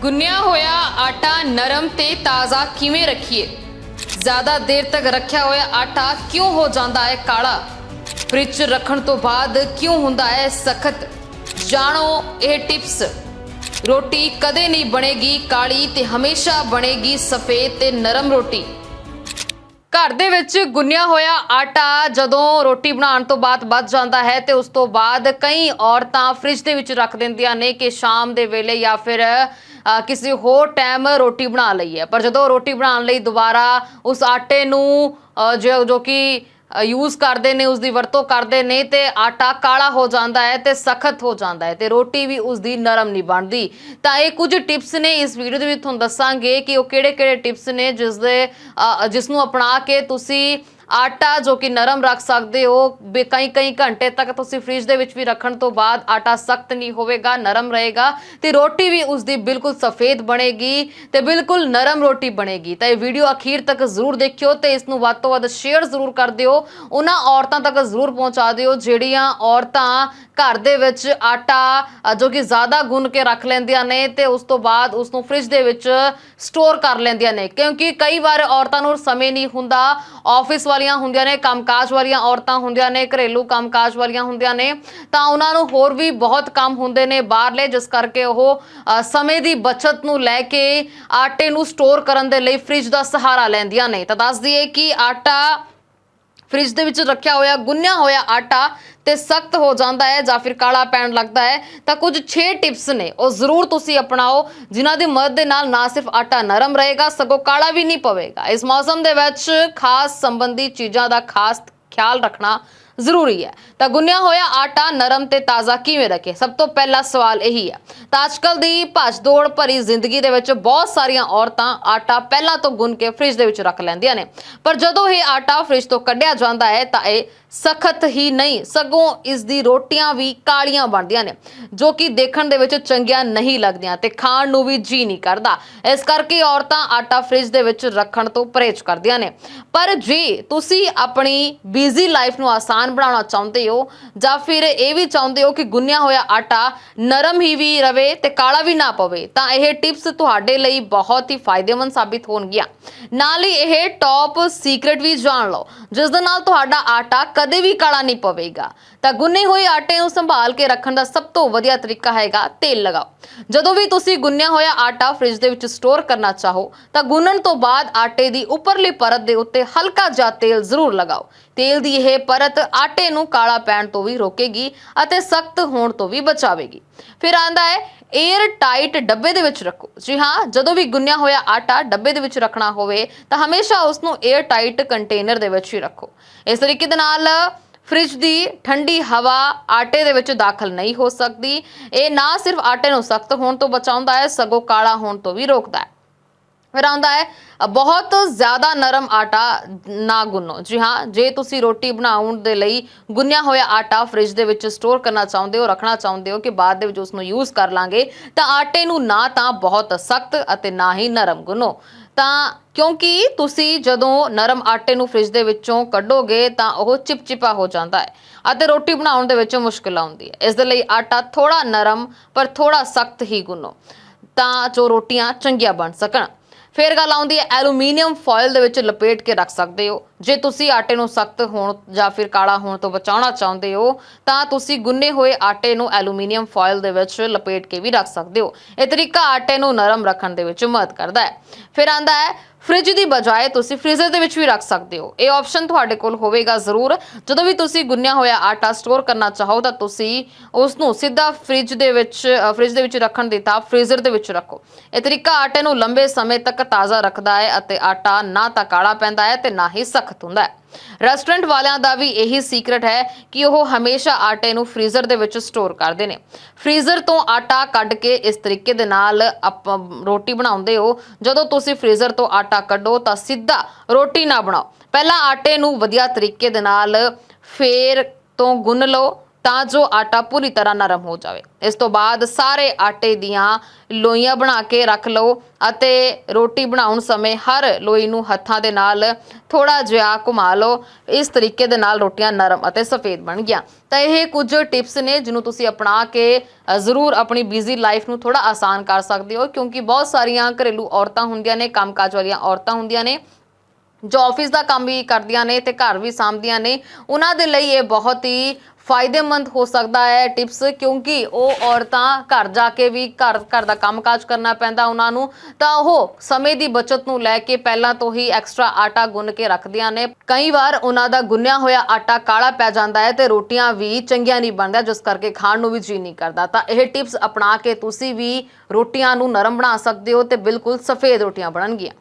ਗੁੰਨਿਆ ਹੋਇਆ ਆਟਾ ਨਰਮ ਤੇ ਤਾਜ਼ਾ ਕਿਵੇਂ ਰੱਖੀਏ? ਜ਼ਿਆਦਾ ਦੇਰ ਤੱਕ ਰੱਖਿਆ ਹੋਇਆ ਆਟਾ ਕਿਉਂ ਹੋ ਜਾਂਦਾ ਹੈ ਕਾਲਾ? ਫ੍ਰਿਜ ਰੱਖਣ ਤੋਂ ਬਾਅਦ ਕਿਉਂ ਹੁੰਦਾ ਹੈ ਸਖਤ? ਜਾਣੋ ਇਹ ਟਿਪਸ। ਰੋਟੀ ਕਦੇ ਨਹੀਂ ਬਣੇਗੀ ਕਾਲੀ ਤੇ ਹਮੇਸ਼ਾ ਬਣੇਗੀ ਸਫੇਦ ਤੇ ਨਰਮ ਰੋਟੀ। ਘਰ ਦੇ ਵਿੱਚ ਗੁੰਨਿਆ ਹੋਇਆ ਆਟਾ ਜਦੋਂ ਰੋਟੀ ਬਣਾਉਣ ਤੋਂ ਬਾਅਦ ਬਚ ਜਾਂਦਾ ਹੈ ਤੇ ਉਸ ਤੋਂ ਬਾਅਦ ਕਈ ਔਰਤਾਂ ਫ੍ਰਿਜ ਦੇ ਵਿੱਚ ਰੱਖ ਦਿੰਦੀਆਂ ਨੇ ਕਿ ਸ਼ਾਮ ਦੇ ਵੇਲੇ ਜਾਂ ਫਿਰ ਕਿਸੇ ਹੋਰ ਟਾਈਮ ਰੋਟੀ ਬਣਾ ਲਈ ਹੈ। ਪਰ ਜਦੋਂ ਰੋਟੀ ਬਣਾਉਣ ਲਈ ਦੁਬਾਰਾ ਉਸ ਆਟੇ ਨੂੰ ਜੋ ਕਿ ਯੂਜ਼ ਕਰਦੇ ਨੇ ਉਸ ਦੀ ਵਰਤੋਂ ਕਰਦੇ ਨੇ, ਤੇ ਆਟਾ ਕਾਲਾ ਹੋ ਜਾਂਦਾ ਹੈ ਤੇ ਸਖਤ ਹੋ ਜਾਂਦਾ ਹੈ ਤੇ ਰੋਟੀ ਵੀ ਉਸ ਦੀ ਨਰਮ ਨਹੀਂ ਬਣਦੀ। ਤਾਂ ਇਹ ਕੁਝ ਟਿਪਸ ਨੇ ਇਸ ਵੀਡੀਓ ਦੇ ਵਿੱਚ ਤੁਹਾਨੂੰ ਦੱਸਾਂਗੇ ਕਿ ਉਹ ਕਿਹੜੇ-ਕਿਹੜੇ ਟਿਪਸ ਨੇ ਜਿਸ ਦੇ ਜਿਸ ਨੂੰ ਅਪਣਾ ਕੇ ਤੁਸੀਂ ਆਟਾ ਜੋ ਕਿ ਨਰਮ ਰੱਖ ਸਕਦੇ ਹੋ, ਬੇ ਕਈ ਕਈ ਘੰਟੇ ਤੱਕ ਤੁਸੀਂ ਫ੍ਰਿਜ ਦੇ ਵਿੱਚ ਵੀ ਰੱਖਣ ਤੋਂ ਬਾਅਦ ਆਟਾ ਸਖਤ ਨਹੀਂ ਹੋਵੇਗਾ, ਨਰਮ ਰਹੇਗਾ ਤੇ ਰੋਟੀ ਵੀ ਉਸ ਦੀ ਬਿਲਕੁਲ ਸਫੇਦ ਬਣੇਗੀ ਤੇ ਬਿਲਕੁਲ ਨਰਮ ਰੋਟੀ ਬਣੇਗੀ। ਤਾਂ ਇਹ ਵੀਡੀਓ ਅਖੀਰ ਤੱਕ ਜ਼ਰੂਰ ਦੇਖਿਓ ਤੇ ਇਸ ਨੂੰ ਵੱਧ ਤੋਂ ਵੱਧ ਸ਼ੇਅਰ ਜ਼ਰੂਰ ਕਰ ਦਿਓ। ਉਹਨਾਂ ਔਰਤਾਂ ਤੱਕ ਜ਼ਰੂਰ ਪਹੁੰਚਾ ਦਿਓ ਜਿਹੜੀਆਂ ਔਰਤਾਂ ਘਰ ਦੇ ਵਿੱਚ ਆਟਾ ਜੋ ਕਿ ਜ਼ਿਆਦਾ ਗੁੰਨ ਕੇ ਰੱਖ ਲੈਂਦੀਆਂ ਨੇ ਤੇ ਉਸ ਤੋਂ ਬਾਅਦ ਉਸ ਨੂੰ ਫ੍ਰਿਜ ਦੇ ਵਿੱਚ ਸਟੋਰ ਕਰ ਲੈਂਦੀਆਂ ਨੇ। ਕਿਉਂਕਿ ਕਈ ਵਾਰ ਔਰਤਾਂ ਨੂੰ ਸਮੇਂ ਨਹੀਂ ਹੁੰਦਾ, ਆਫਿਸ ਵਾਲੀਆਂ ਹੁੰਦੀਆਂ ਨੇ ਕੰਮਕਾਜ ਵਾਲੀਆਂ ਔਰਤਾਂ ਹੁੰਦੀਆਂ ਨੇ ਘਰੇਲੂ ਕੰਮਕਾਜ ਵਾਲੀਆਂ ਹੁੰਦੀਆਂ ਨੇ ਤਾਂ ਉਹਨਾਂ ਨੂੰ ਹੋਰ ਵੀ ਬਹੁਤ ਕੰਮ ਹੁੰਦੇ ਨੇ ਬਾਹਰਲੇ ਜਿਸ ਕਰਕੇ ਉਹ ਅ, ਸਮੇਂ ਦੀ ਬਚਤ ਨੂੰ ਲੈ ਕੇ ਆਟੇ ਨੂੰ ਸਟੋਰ ਕਰਨ ਦੇ ਲਈ ਫ੍ਰਿਜ ਦਾ ਸਹਾਰਾ ਲੈਂਦੀਆਂ ਨੇ। ਤਾਂ ਦੱਸ ਦਈਏ ਕਿ ਆਟਾ ਫ੍ਰਿਜ ਦੇ ਵਿੱਚ ਰੱਖਿਆ ਹੋਇਆ, ਗੁੰਨਿਆ ਹੋਇਆ ਆਟਾ ਤੇ ਸਖਤ ਹੋ ਜਾਂਦਾ ਹੈ ਜਾਂ ਫਿਰ ਕਾਲਾ ਪੈਣ ਲੱਗਦਾ ਹੈ, ਤਾਂ ਕੁਝ 6 ਟਿਪਸ ਨੇ। ਉਹ ਜ਼ਰੂਰ ਤੁਸੀਂ ਅਪਣਾਓ, ਜਿਨ੍ਹਾਂ ਦੀ ਮਦਦ ਦੇ ਨਾਲ ਨਾ ਸਿਰਫ ਆਟਾ ਨਰਮ ਰਹੇਗਾ, ਸਗੋਂ ਕਾਲਾ ਵੀ ਨਹੀਂ ਪਵੇਗਾ। ਇਸ ਮੌਸਮ ਦੇ ਵਿੱਚ ਖਾਸ ਸੰਬੰਧੀ ਚੀਜ਼ਾਂ ਦਾ ਖਾਸ ਖਿਆਲ ਰੱਖਣਾ ਜ਼ਰੂਰੀ ਹੈ। ਤਾਂ ਗੁੰਨਿਆ ਹੋਇਆ ਆਟਾ ਨਰਮ ਤੇ ਤਾਜ਼ਾ ਕਿਵੇਂ ਰੱਖੇ? ਸਭ ਤੋਂ ਪਹਿਲਾ ਸਵਾਲ ਇਹੀ ਹੈ। ਤਾਂ ਅੱਜਕੱਲ ਦੀ ਭੱਜ ਦੌੜ ਭਰੀ ਜ਼ਿੰਦਗੀ ਦੇ ਵਿੱਚ ਬਹੁਤ ਸਾਰੀਆਂ ਔਰਤਾਂ ਆਟਾ ਪਹਿਲਾਂ ਤੋਂ ਗੁੰਨ ਕੇ ਫ੍ਰਿਜ ਦੇ ਵਿੱਚ ਰੱਖ ਲੈਂਦੀਆਂ ਨੇ। ਪਰ ਜਦੋਂ ਇਹ ਆਟਾ ਫ੍ਰਿਜ ਤੋਂ ਕੱਢਿਆ ਜਾਂਦਾ ਹੈ, ਤਾਂ ਇਹ ਸਖਤ ਹੀ ਨਹੀਂ, ਸਗੋਂ ਇਸ ਦੀ ਰੋਟੀਆਂ ਵੀ ਕਾਲੀਆਂ ਬਣਦੀਆਂ ਨੇ, ਜੋ ਕਿ ਦੇਖਣ ਦੇ ਵਿੱਚ ਚੰਗੀਆਂ ਨਹੀਂ ਲੱਗਦੀਆਂ ਤੇ ਖਾਣ ਨੂੰ ਵੀ ਜੀ ਨਹੀਂ ਕਰਦਾ। ਇਸ ਕਰਕੇ ਔਰਤਾਂ ਆਟਾ ਫ੍ਰਿਜ ਦੇ ਵਿੱਚ ਰੱਖਣ ਤੋਂ ਪਰਹੇਜ਼ ਕਰਦੀਆਂ ਨੇ। ਪਰ ਜੇ, ਤੁਸੀਂ ਆਪਣੀ ਬਿਜ਼ੀ ਲਾਈਫ ਨੂੰ ਆਸਾਨ ਬਣਾਉਣਾ ਚਾਹੁੰਦੇ ਹੋ ਜਾਂ ਫਿਰ ਇਹ ਵੀ ਚਾਹੁੰਦੇ ਹੋ ਕਿ ਗੁੰਨਿਆ ਹੋਇਆ ਆਟਾ ਨਰਮ ਹੀ ਵੀ ਰਵੇ ਤੇ ਕਾਲਾ ਵੀ ਨਾ ਪਵੇ, ਤਾਂ ਇਹ ਟਿਪਸ ਤੁਹਾਡੇ ਲਈ ਬਹੁਤ ਹੀ ਫਾਇਦੇਮੰਦ ਸਾਬਿਤ ਹੋਣਗੀਆਂ। ਨਾਲ ਹੀ ਇਹ ਟੌਪ ਸੀਕ੍ਰੇਟ ਵੀ ਜਾਣ ਲਓ, ਜਿਸ ਦੇ ਨਾਲ ਤੁਹਾਡਾ ਆਟਾ ਕਦੇ ਵੀ ਕਾਲਾ ਨਹੀਂ ਪਵੇਗਾ। ਤਾਂ ਗੁੰਨੇ ਹੋਏ ਆਟੇ ਨੂੰ ਸੰਭਾਲ ਕੇ ਰੱਖਣ ਦਾ ਸਭ ਤੋਂ ਵਧੀਆ ਤਰੀਕਾ ਹੈਗਾ ਤੇਲ ਲਗਾਓ। ਜਦੋਂ ਵੀ ਤੁਸੀਂ ਗੁੰਨਿਆ ਹੋਇਆ ਆਟਾ ਫ੍ਰਿਜ ਦੇ ਵਿੱਚ ਸਟੋਰ ਕਰਨਾ ਚਾਹੋ, ਤਾਂ ਗੁੰਨਣ ਤੋਂ ਬਾਅਦ ਆਟੇ ਦੀ ਉੱਪਰਲੀ ਪਰਤ ਦੇ ਉੱਤੇ ਹਲਕਾ ਜਿਹਾ ਤੇਲ ਜ਼ਰੂਰ ਲਗਾਓ। ਤੇਲ ਦੀ ਇਹ ਪਰਤ ਆਟੇ ਨੂੰ ਕਾਲਾ ਪੈਣ ਤੋਂ ਵੀ ਰੋਕੇਗੀ ਅਤੇ ਸਖਤ ਹੋਣ ਤੋਂ ਵੀ ਬਚਾਵੇਗੀ। ਫਿਰ ਆਂਦਾ ਹੈ 에ਅਰ ਟਾਈਟ ਡੱਬੇ ਦੇ ਵਿੱਚ ਰੱਖੋ। ਜੀ ਹਾਂ, ਜਦੋਂ ਵੀ ਗੁੰਨਿਆ ਹੋਇਆ ਆਟਾ ਡੱਬੇ ਦੇ ਵਿੱਚ ਰੱਖਣਾ ਹੋਵੇ, ਤਾਂ ਹਮੇਸ਼ਾ ਉਸ ਨੂੰ 에ਅਰ ਟਾਈਟ ਕੰਟੇਨਰ ਦੇ ਵਿੱਚ ਹੀ ਰੱਖੋ। ਇਸ ਤਰੀਕੇ ਦੇ ਨਾਲ ਫ੍ਰਿਜ ਦੀ ਠੰਡੀ ਹਵਾ ਆਟੇ ਦੇ ਵਿੱਚ ਦਾਖਲ ਨਹੀਂ ਹੋ ਸਕਦੀ। ਇਹ ਨਾ ਸਿਰਫ ਆਟੇ ਨੂੰ ਸਖਤ ਹੋਣ ਤੋਂ ਬਚਾਉਂਦਾ ਹੈ, ਸਗੋਂ ਕਾਲਾ ਹੋਣ ਤੋਂ ਵੀ ਰੋਕਦਾ ਹੈ। ਫਿਰ ਆਉਂਦਾ ਹੈ, ਬਹੁਤ ਜ਼ਿਆਦਾ ਨਰਮ ਆਟਾ ਨਾ ਗੁੰਨੋ। ਜੀ ਹਾਂ, ਜੇ ਤੁਸੀਂ ਰੋਟੀ ਬਣਾਉਣ ਦੇ ਲਈ ਗੁੰਨਿਆ ਹੋਇਆ ਆਟਾ ਫ੍ਰਿਜ ਦੇ ਵਿੱਚ ਸਟੋਰ ਕਰਨਾ ਚਾਹੁੰਦੇ ਹੋ, ਰੱਖਣਾ ਚਾਹੁੰਦੇ ਹੋ ਕਿ ਬਾਅਦ ਦੇ ਵਿੱਚ ਉਸ ਨੂੰ ਯੂਜ਼ ਕਰ ਲਾਂਗੇ, ਤਾਂ ਆਟੇ ਨੂੰ ਨਾ ਤਾਂ ਬਹੁਤ ਸਖਤ ਅਤੇ ਨਾ ਹੀ ਨਰਮ ਗੁੰਨੋ। ਤਾਂ ਕਿਉਂਕਿ ਤੁਸੀਂ ਜਦੋਂ ਨਰਮ ਆਟੇ ਨੂੰ ਫ੍ਰਿਜ ਦੇ ਵਿੱਚੋਂ ਕੱਢੋਗੇ, ਤਾਂ ਉਹ ਚਿਪਚਿਪਾ ਹੋ ਜਾਂਦਾ ਹੈ ਅਤੇ ਰੋਟੀ ਬਣਾਉਣ ਦੇ ਵਿੱਚ ਮੁਸ਼ਕਲ ਆਉਂਦੀ ਹੈ। ਇਸ ਦੇ ਲਈ ਆਟਾ ਥੋੜਾ ਨਰਮ ਪਰ ਥੋੜਾ ਸਖਤ ਹੀ ਗੁੰਨੋ, ਤਾਂ ਜੋ ਰੋਟੀਆਂ ਚੰਗੀਆਂ ਬਣ ਸਕਣ। ਫਿਰ ਗੱਲ ਆਉਂਦੀ ਹੈ, ਐਲੂਮੀਨੀਅਮ ਫੋਇਲ ਦੇ ਵਿੱਚ ਲਪੇਟ ਕੇ ਰੱਖ ਸਕਦੇ ਹੋ। ਜੇ ਤੁਸੀਂ ਆਟੇ ਨੂੰ ਸਖਤ ਹੋਣ ਜਾਂ ਫਿਰ ਕਾਲਾ ਹੋਣ ਤੋਂ ਬਚਾਉਣਾ ਚਾਹੁੰਦੇ ਹੋ, ਤਾਂ ਤੁਸੀਂ ਗੁੰਨੇ ਹੋਏ ਆਟੇ ਨੂੰ ਐਲੂਮੀਨੀਅਮ ਫੋਇਲ ਦੇ ਵਿੱਚ ਲਪੇਟ ਕੇ ਵੀ ਰੱਖ ਸਕਦੇ ਹੋ। ਇਹ ਤਰੀਕਾ ਆਟੇ ਨੂੰ ਨਰਮ ਰੱਖਣ ਦੇ ਵਿੱਚ ਮਦਦ ਕਰਦਾ ਹੈ। ਫਿਰ ਆਂਦਾ ਹੈ ਫ੍ਰਿਜ ਦੀ ਬਜਾਏ ਤੁਸੀਂ ਫ੍ਰੀਜ਼ਰ ਦੇ ਵਿੱਚ ਵੀ ਰੱਖ ਸਕਦੇ ਹੋ। ਇਹ ਆਪਸ਼ਨ ਤੁਹਾਡੇ ਕੋਲ ਹੋਵੇਗਾ ਜ਼ਰੂਰ। ਜਦੋਂ ਵੀ ਤੁਸੀਂ ਗੁੰਨਿਆ ਹੋਇਆ ਆਟਾ ਸਟੋਰ ਕਰਨਾ ਚਾਹੋ ਤਾਂ ਤੁਸੀਂ ਉਸ ਨੂੰ ਸਿੱਧਾ ਫ੍ਰਿਜ ਦੇ ਵਿੱਚ ਅ, ਫ੍ਰਿਜ ਦੇ ਵਿੱਚ ਰੱਖਣ ਦੀ ਥਾਂ ਫ੍ਰੀਜ਼ਰ ਦੇ ਵਿੱਚ ਰੱਖੋ। ਇਹ ਤਰੀਕਾ ਆਟੇ ਨੂੰ ਲੰਬੇ ਸਮੇਂ ਤੱਕ ਤਾਜ਼ਾ ਰੱਖਦਾ ਹੈ ਅਤੇ ਆਟਾ ਨਾ ਤਾਂ ਕਾਲਾ ਪੈਂਦਾ ਹੈ ਤੇ ਨਾ ਹੀ ਸਖਤ ਹੁੰਦਾ ਹੈ। ਰੈਸਟੋਰੈਂਟ ਵਾਲਿਆਂ ਦਾ ਵੀ ਇਹੀ ਸੀਕ੍ਰੇਟ ਹੈ ਕਿ ਉਹ ਹਮੇਸ਼ਾ ਆਟੇ ਨੂੰ ਫ੍ਰੀਜ਼ਰ ਦੇ ਵਿੱਚ ਸਟੋਰ ਕਰਦੇ ਨੇ। ਫ੍ਰੀਜ਼ਰ ਤੋਂ ਆਟਾ ਕੱਢ ਕੇ ਇਸ ਤਰੀਕੇ ਦੇ ਨਾਲ ਆਪਾਂ ਰੋਟੀ ਬਣਾਉਂਦੇ ਹੋ। ਜਦੋਂ ਤੁਸੀਂ ਫ੍ਰੀਜ਼ਰ ਤੋਂ ਆਟਾ ਕੱਢੋ ਤਾਂ ਸਿੱਧਾ ਰੋਟੀ ਨਾ ਬਣਾਓ। ਪਹਿਲਾਂ ਆਟੇ ਨੂੰ ਵਧੀਆ ਤਰੀਕੇ ਦੇ ਨਾਲ ਫੇਰ ਤੋਂ ਗੁੰਨ ਲਓ। ਤਾਂ ਜੋ ਆਟਾ ਪੂਰੀ ਤਰ੍ਹਾਂ ਨਰਮ ਹੋ ਜਾਵੇ। ਇਸ ਤੋਂ ਬਾਅਦ ਸਾਰੇ ਆਟੇ ਦੀਆਂ ਲੋਈਆਂ ਬਣਾ ਕੇ ਰੱਖ ਲਓ ਅਤੇ ਰੋਟੀ ਬਣਾਉਣ ਸਮੇਂ ਹਰ ਲੋਈ ਨੂੰ ਹੱਥਾਂ ਦੇ ਨਾਲ ਥੋੜਾ ਜਿਹਾ ਘੁਮਾ ਲਓ। ਇਸ ਤਰੀਕੇ ਦੇ ਨਾਲ ਰੋਟੀਆਂ ਨਰਮ ਅਤੇ ਸਫੇਦ ਬਣ ਗਿਆ ਤਾਂ ਇਹ ਕੁਝ ਟਿਪਸ ਨੇ ਜਿਹਨੂੰ ਤੁਸੀਂ ਅਪਣਾ ਕੇ ਜ਼ਰੂਰ ਆਪਣੀ ਬਿਜ਼ੀ ਲਾਈਫ ਨੂੰ ਥੋੜਾ ਆਸਾਨ ਕਰ ਸਕਦੇ ਹੋ ਕਿਉਂਕਿ ਬਹੁਤ ਸਾਰੀਆਂ ਘਰੇਲੂ ਔਰਤਾਂ ਹੁੰਦੀਆਂ ਨੇ, ਕੰਮਕਾਜ ਵਾਲੀਆਂ ਔਰਤਾਂ ਹੁੰਦੀਆਂ ਨੇ। ਜੋ ਆਫਿਸ ਦਾ ਕੰਮ ਵੀ ਕਰਦੀਆਂ ਨੇ ਤੇ ਘਰ ਵੀ ਸਾਂਭਦੀਆਂ ਨੇ, ਉਹਨਾਂ ਦੇ ਲਈ ਇਹ ਬਹੁਤ ਹੀ ਫਾਇਦੇਮੰਦ ਹੋ ਸਕਦਾ ਹੈ ਟਿਪਸ ਕਿਉਂਕਿ ਉਹ ਔਰਤਾਂ ਘਰ ਜਾ ਕੇ ਵੀ ਘਰ ਘਰ ਦਾ ਕੰਮਕਾਜ ਕਰਨਾ ਪੈਂਦਾ ਉਹਨਾਂ ਨੂੰ, ਤਾਂ ਉਹ ਸਮੇਂ ਦੀ ਬਚਤ ਨੂੰ ਲੈ ਕੇ ਪਹਿਲਾਂ ਤੋਂ ਹੀ ਐਕਸਟਰਾ ਆਟਾ ਗੁੰਨ ਕੇ ਰੱਖਦੀਆਂ ਨੇ। ਕਈ ਵਾਰ ਉਹਨਾਂ ਦਾ ਗੁੰਨਿਆ ਹੋਇਆ ਆਟਾ ਕਾਲਾ ਪੈ ਜਾਂਦਾ ਹੈ ਤੇ ਰੋਟੀਆਂ ਵੀ ਚੰਗੀਆਂ ਨਹੀਂ ਬਣਦੀਆਂ, ਜਿਸ ਕਰਕੇ ਖਾਣ ਨੂੰ ਵੀ ਜੀ ਨਹੀਂ ਕਰਦਾ। ਤਾਂ ਇਹ ਟਿਪਸ ਅਪਣਾ ਕੇ ਤੁਸੀਂ ਵੀ ਰੋਟੀਆਂ ਨੂੰ ਨਰਮ ਬਣਾ ਸਕਦੇ ਹੋ ਤੇ ਬਿਲਕੁਲ ਸਫੇਦ ਰੋਟੀਆਂ ਬਣਨਗੀਆਂ।